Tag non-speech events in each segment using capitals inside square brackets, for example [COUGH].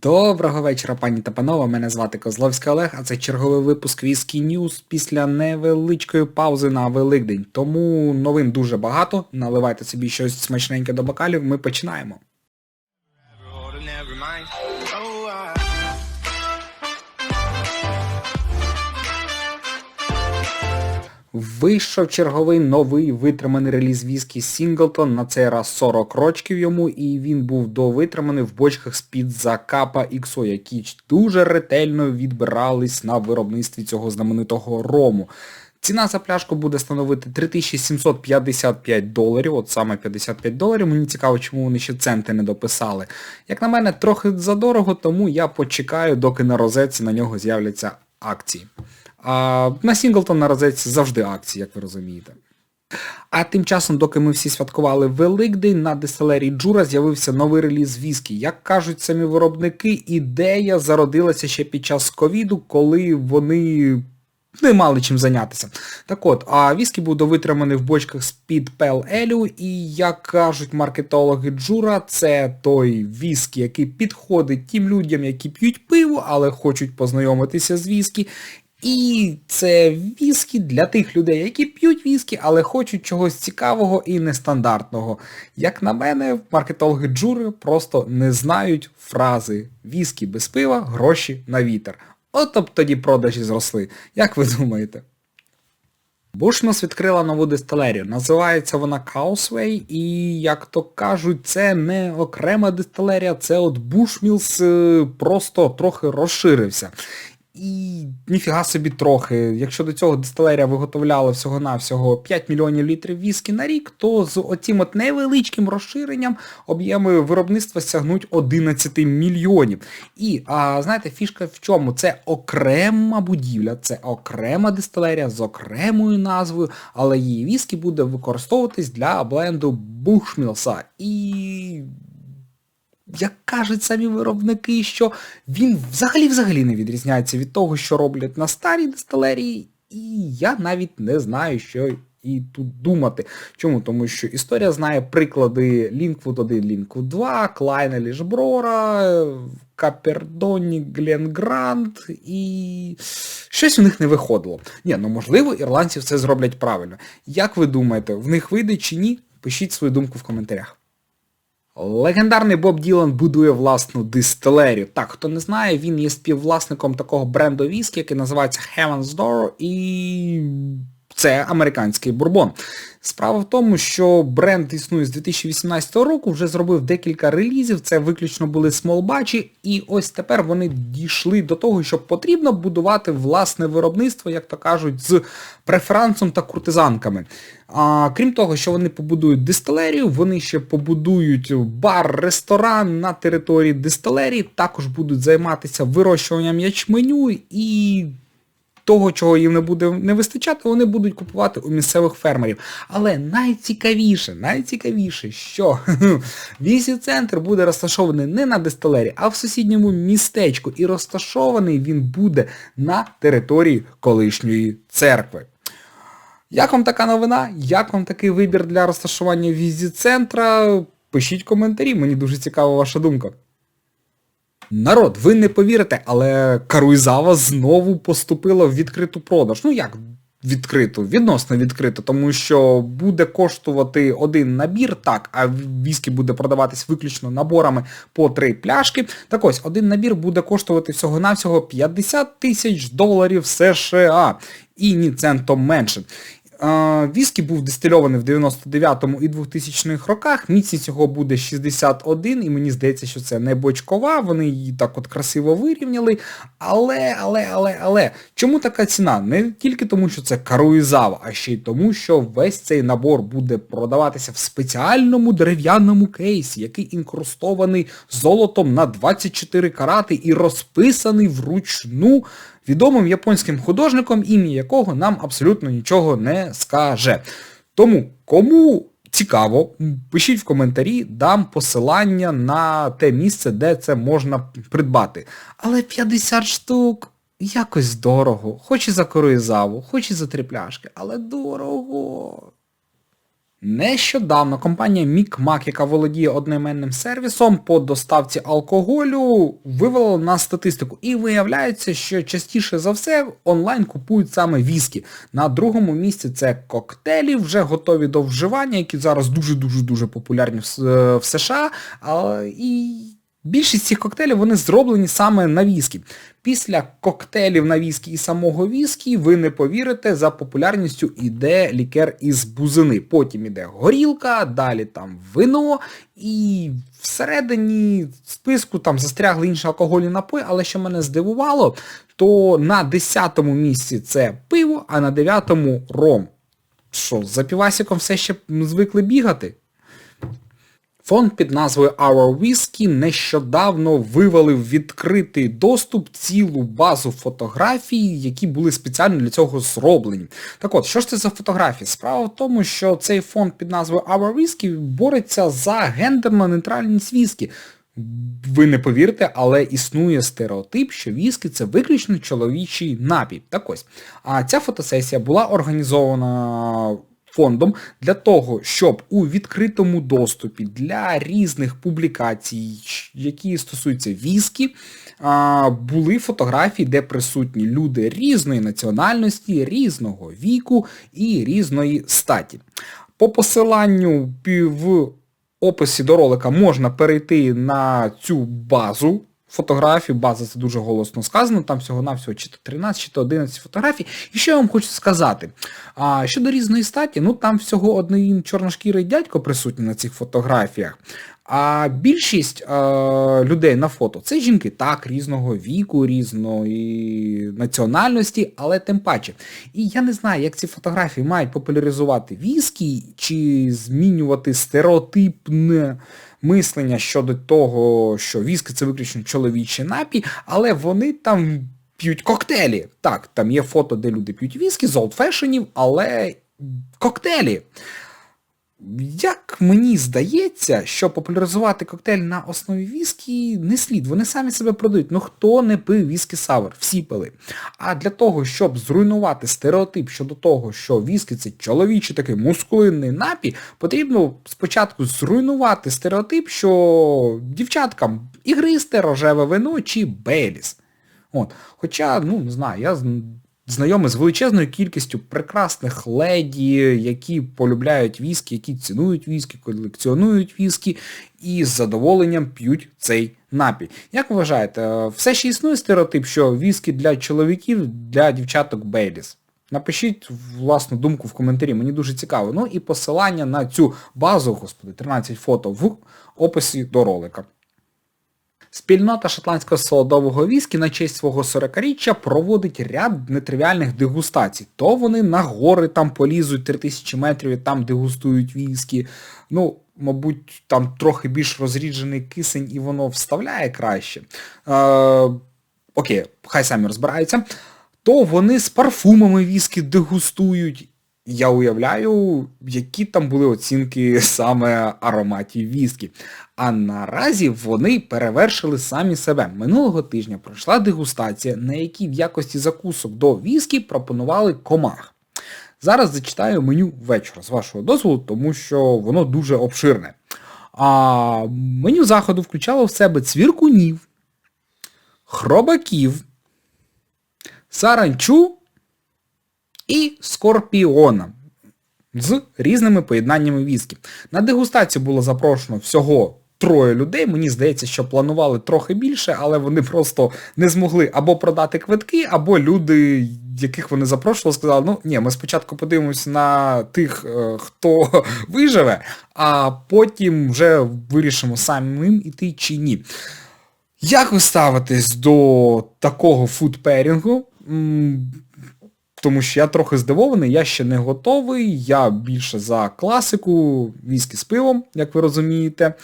Доброго вечора, пані та панове, мене звати Козловський Олег, а це черговий випуск Віскі News після невеличкої паузи на Великдень. Тому новин дуже багато, наливайте собі щось смачненьке до бокалів, ми починаємо. Вийшов черговий новий витриманий реліз віскі Сінглтон, на цей раз 40 рочків йому, і він був довитриманий в бочках з-під Закапа XO, які дуже ретельно відбирались на виробництві цього знаменитого рому. Ціна за пляшку буде становити 3755 доларів, от саме 55 доларів. Мені цікаво, чому вони ще центи не дописали. Як на мене, трохи задорого, тому я почекаю, доки на розетці на нього з'являться акції. А на Сінглтон на розетці завжди акції, як ви розумієте. А тим часом, доки ми всі святкували Великдень, на дистилерії Джура з'явився новий реліз віскі. Як кажуть самі виробники, ідея зародилася ще під час ковіду, коли вони не мали чим зайнятися. Так от, а віскі був довитриманий в бочках з-під Пел Елю, і як кажуть маркетологи Джура, це той віскі, який підходить тим людям, які п'ють пиво, але хочуть познайомитися з віскі. І це віскі для тих людей, які п'ють віскі, але хочуть чогось цікавого і нестандартного. Як на мене, маркетологи Джури просто не знають фрази віскі без пива, гроші на вітер. От б тоді продажі зросли. Як ви думаєте? Бушмілс відкрила нову дистилерію. Називається вона Causeway, і, як то кажуть, це не окрема дистилерія, це от Бушмілс е, просто трохи розширився. І ніфіга собі трохи. Якщо до цього дистилерія виготовляла всього-навсього 5 мільйонів літрів віскі на рік, то з оцім от невеличким розширенням об'єми виробництва сягнуть 11 мільйонів. І, а, знаєте, фішка в чому? Це окрема будівля, це окрема дистилерія з окремою назвою, але її віскі буде використовуватись для бленду Бушмілса. І як кажуть самі виробники, що він взагалі-взагалі не відрізняється від того, що роблять на старій дистилерії, і я навіть не знаю, що і тут думати. Чому? Тому що історія знає приклади Лінквуд 1, Лінквуд 2, Клайна Лішброра, Капердоні, Гленгрант і щось у них не виходило. Ні, ну можливо, ірландці все зроблять правильно. Як ви думаєте, в них вийде чи ні? Пишіть свою думку в коментарях. Легендарний Боб Ділан будує власну дистилерію. Так, хто не знає, він є співвласником такого бренду віскі, який називається Heaven's Door, і це американський бурбон. Справа в тому, що бренд існує з 2018 року, вже зробив декілька релізів, це виключно були смолбачі, і ось тепер вони дійшли до того, що потрібно будувати власне виробництво, як то кажуть, з преферансом та куртизанками. А, крім того, що вони побудують дистилерію, вони ще побудують бар, ресторан на території дистилерії, також будуть займатися вирощуванням ячменю і того, чого їм не буде не вистачати, вони будуть купувати у місцевих фермерів. Але найцікавіше, найцікавіше, що [LAUGHS] вісі-центр буде розташований не на дистилері, а в сусідньому містечку. І розташований він буде на території колишньої церкви. Як вам така новина? Як вам такий вибір для розташування візі-центра? Пишіть коментарі, мені дуже цікава ваша думка. Народ, ви не повірите, але Каруйзава знову поступила в відкриту продаж. Ну як відкриту? Відносно відкриту, тому що буде коштувати один набір, так, а віскі буде продаватись виключно наборами по три пляшки. Так ось, один набір буде коштувати всього-навсього 50 тисяч доларів США. І ні центом менше. Віскі був дистильований в 99-му і 2000-х роках, міцність його буде 61, і мені здається, що це не бочкова, вони її так от красиво вирівняли. Але, але, але, але, чому така ціна? Не тільки тому, що це каруїзава, а ще й тому, що весь цей набор буде продаватися в спеціальному дерев'яному кейсі, який інкрустований золотом на 24 карати і розписаний вручну відомим японським художником, ім'я якого нам абсолютно нічого не скаже. Тому, кому цікаво, пишіть в коментарі, дам посилання на те місце, де це можна придбати. Але 50 штук якось дорого. Хоч і за коруїзаву, хоч і за три пляшки, але дорого. Нещодавно компанія MicMac, яка володіє одноіменним сервісом по доставці алкоголю, вивела на статистику. І виявляється, що частіше за все онлайн купують саме віскі. На другому місці це коктейлі, вже готові до вживання, які зараз дуже-дуже-дуже популярні в, е, США. І більшість цих коктейлів вони зроблені саме на віскі. Після коктейлів на віскі і самого віскі, ви не повірите, за популярністю іде лікер із бузини. Потім іде горілка, далі там вино і всередині списку там застрягли інші алкогольні напої, але що мене здивувало, то на 10-му місці це пиво, а на 9-му ром. Що, за півасиком все ще звикли бігати? Фонд під назвою Our Whiskey нещодавно вивалив відкритий доступ цілу базу фотографій, які були спеціально для цього зроблені. Так от, що ж це за фотографії? Справа в тому, що цей фонд під назвою Our Whiskey бореться за гендерну нейтральність віскі. Ви не повірите, але існує стереотип, що віскі це виключно чоловічий напій. Так ось. А ця фотосесія була організована фондом для того, щоб у відкритому доступі для різних публікацій, які стосуються віскі, були фотографії, де присутні люди різної національності, різного віку і різної статі. По посиланню в описі до ролика можна перейти на цю базу фотографій, база це дуже голосно сказано, там всього-навсього чи то 13, чи то 11 фотографій. І що я вам хочу сказати? А, щодо різної статі, ну там всього один чорношкірий дядько присутній на цих фотографіях. А більшість е, людей на фото це жінки, так, різного віку, різної національності, але тим паче. І я не знаю, як ці фотографії мають популяризувати віскі чи змінювати стереотипне мислення щодо того, що віскі це виключно чоловічий напій, але вони там п'ють коктейлі. Так, там є фото, де люди п'ють віскі з олдфешенів, але коктейлі. Як мені здається, що популяризувати коктейль на основі віскі не слід, вони самі себе продають. Ну хто не пив віскі савер? Всі пили. А для того, щоб зруйнувати стереотип щодо того, що віскі це чоловічий такий мускулинний напій, потрібно спочатку зруйнувати стереотип, що дівчаткам ігристе рожеве вино чи бейліс. От. Хоча, ну, не знаю, я знайомий з величезною кількістю прекрасних леді, які полюбляють віскі, які цінують віскі, колекціонують віскі і з задоволенням п'ють цей напій. Як ви вважаєте, е, все ще існує стереотип, що віскі для чоловіків, для дівчаток Бейліс? Напишіть власну думку в коментарі, мені дуже цікаво. Ну і посилання на цю базу, господи, 13 фото в описі до ролика. Спільнота шотландського солодового віскі на честь свого 40-річчя проводить ряд нетривіальних дегустацій. То вони на гори там полізуть 3000 метрів і там дегустують віскі. Ну, мабуть, там трохи більш розріджений кисень і воно вставляє краще. Е, окей, хай самі розбираються. То вони з парфумами віскі дегустують. Я уявляю, які там були оцінки [LAUGHS] саме ароматів віскі. А наразі вони перевершили самі себе. Минулого тижня пройшла дегустація, на якій в якості закусок до віскі пропонували комах. Зараз зачитаю меню вечора, з вашого дозволу, тому що воно дуже обширне. А меню заходу включало в себе цвіркунів, хробаків, саранчу і скорпіона з різними поєднаннями віскі. На дегустацію було запрошено всього троє людей. Мені здається, що планували трохи більше, але вони просто не змогли або продати квитки, або люди, яких вони запрошували, сказали, ну ні, ми спочатку подивимося на тих, е, хто [LAUGHS] виживе, а потім вже вирішимо самим іти чи ні. Як ви ставитесь до такого фудперінгу? Тому що я трохи здивований, я ще не готовий, я більше за класику, віскі з пивом, як ви розумієте.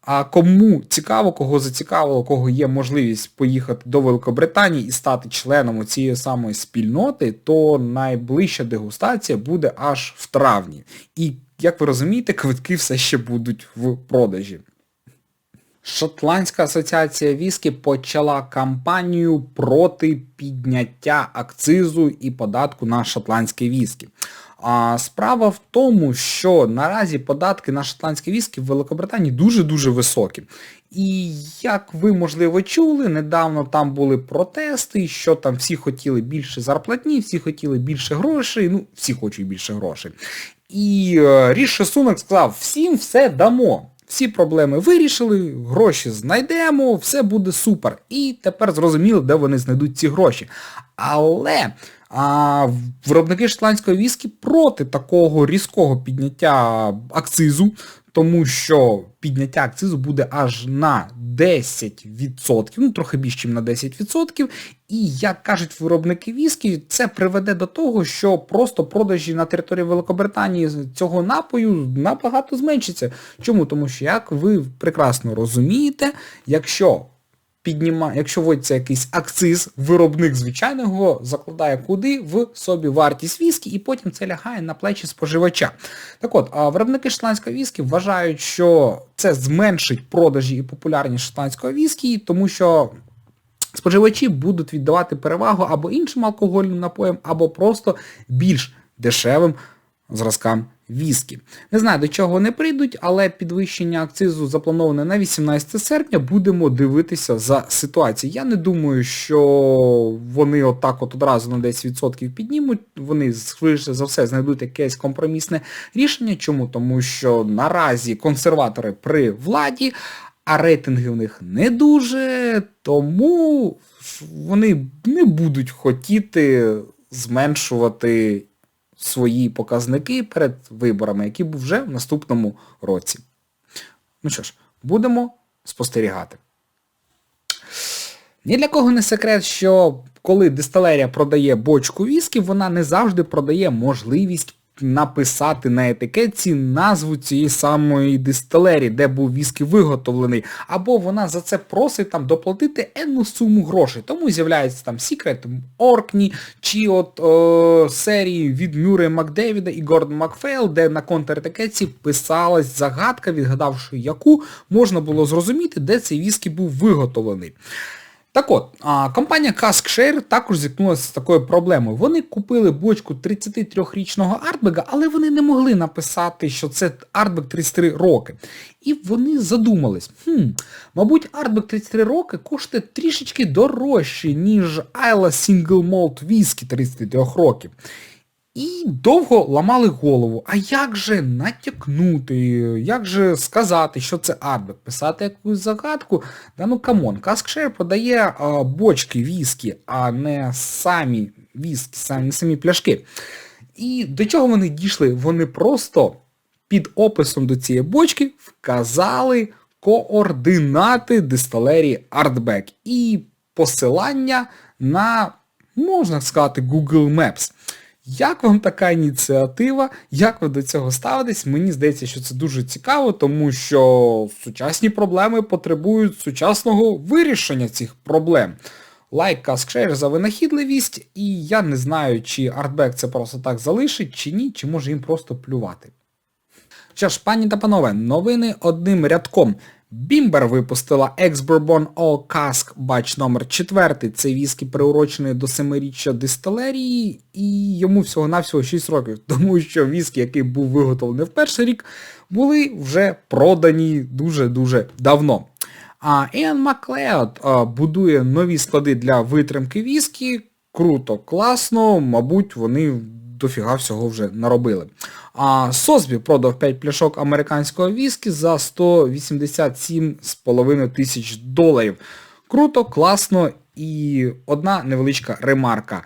А кому цікаво, кого зацікавило, кого є можливість поїхати до Великобританії і стати членом цієї самої спільноти, то найближча дегустація буде аж в травні. І, як ви розумієте, квитки все ще будуть в продажі. Шотландська асоціація віскі почала кампанію проти підняття акцизу і податку на шотландське віскі. А справа в тому, що наразі податки на шотландське віскі в Великобританії дуже-дуже високі. І як ви, можливо, чули, недавно там були протести, що там всі хотіли більше зарплатні, всі хотіли більше грошей, ну, всі хочуть більше грошей. І е, Ріші Сунак сказав, всім все дамо. Всі проблеми вирішили, гроші знайдемо, все буде супер. І тепер зрозуміло, де вони знайдуть ці гроші. Але а, виробники шотландської віскі проти такого різкого підняття акцизу, тому що підняття акцизу буде аж на 10%, ну трохи більше, ніж на 10%. І як кажуть виробники віскі, це приведе до того, що просто продажі на території Великобританії цього напою набагато зменшиться. Чому? Тому що, як ви прекрасно розумієте, якщо підніма, якщо вводиться якийсь акциз, виробник звичайного закладає куди в собі вартість віскі, і потім це лягає на плечі споживача. Так от, виробники шотландської віскі вважають, що це зменшить продажі і популярність шотландського віскі, тому що споживачі будуть віддавати перевагу або іншим алкогольним напоям, або просто більш дешевим зразкам віскі. Не знаю, до чого вони прийдуть, але підвищення акцизу заплановане на 18 серпня. Будемо дивитися за ситуацією. Я не думаю, що вони отак от одразу на 10% піднімуть. Вони швидше за все знайдуть якесь компромісне рішення. Чому? Тому що наразі консерватори при владі, а рейтинги в них не дуже, тому вони не будуть хотіти зменшувати свої показники перед виборами, які вже в наступному році. Ну що ж, будемо спостерігати. Ні для кого не секрет, що коли дистилерія продає бочку віскі, вона не завжди продає можливість написати на етикетці назву цієї самої дистилерії, де був віскі виготовлений, або вона за це просить там доплатити енну суму грошей. Тому з'являється там Secret Orkney, чи от е, серії від Мюррея Макдевіда і Гордон Макфейл, де на контр-етикетці писалась загадка, відгадавши яку можна було зрозуміти, де цей віскі був виготовлений. Так от, компанія Caskshare також зіткнулася з такою проблемою. Вони купили бочку 33-річного Артбега, але вони не могли написати, що це Артбег 33 роки. І вони задумались, хм, мабуть, Артбег 33 роки коштує трішечки дорожче, ніж Isla Single Malt Whisky 33 років. І довго ламали голову. А як же натякнути, як же сказати, що це Артбек, писати якусь загадку? Да ну камон, Caskshare продає а, бочки віскі, а не самі віскі, самі, самі пляшки. І до чого вони дійшли? Вони просто під описом до цієї бочки вказали координати дистилерії Artback і посилання на, можна сказати, Google Maps. Як вам така ініціатива? Як ви до цього ставитесь? Мені здається, що це дуже цікаво, тому що сучасні проблеми потребують сучасного вирішення цих проблем. Лайк Caskshare за винахідливість, і я не знаю, чи Artback це просто так залишить, чи ні, чи може їм просто плювати. Що ж, пані та панове, новини одним рядком. Бімбер випустила Ex-Bourbon All Cask бач номер 4 Це віскі приурочений до семиріччя дистилерії і йому всього-навсього 6 років, [LAUGHS] тому що віскі, який був виготовлений в перший рік, були вже продані дуже-дуже давно. А Іан Маклеод будує нові склади для витримки віскі. Круто, класно, мабуть, вони дофіга всього вже наробили. А Сосбі продав 5 пляшок американського віскі за 187,5 тисяч доларів. Круто, класно і одна невеличка ремарка.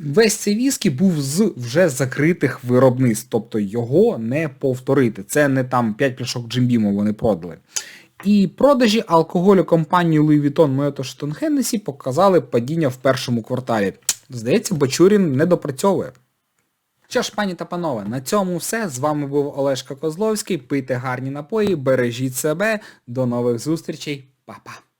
Весь цей віскі був з вже закритих виробництв, тобто його не повторити. Це не там 5 пляшок Джимбіму вони продали. І продажі алкоголю компанії Louis Vuitton Moët Hennessy показали падіння в першому кварталі. Здається, Бачурін не допрацьовує. Що ж, пані та панове, на цьому все. З вами був Олешка Козловський. Пийте гарні напої, бережіть себе. До нових зустрічей. Па-па.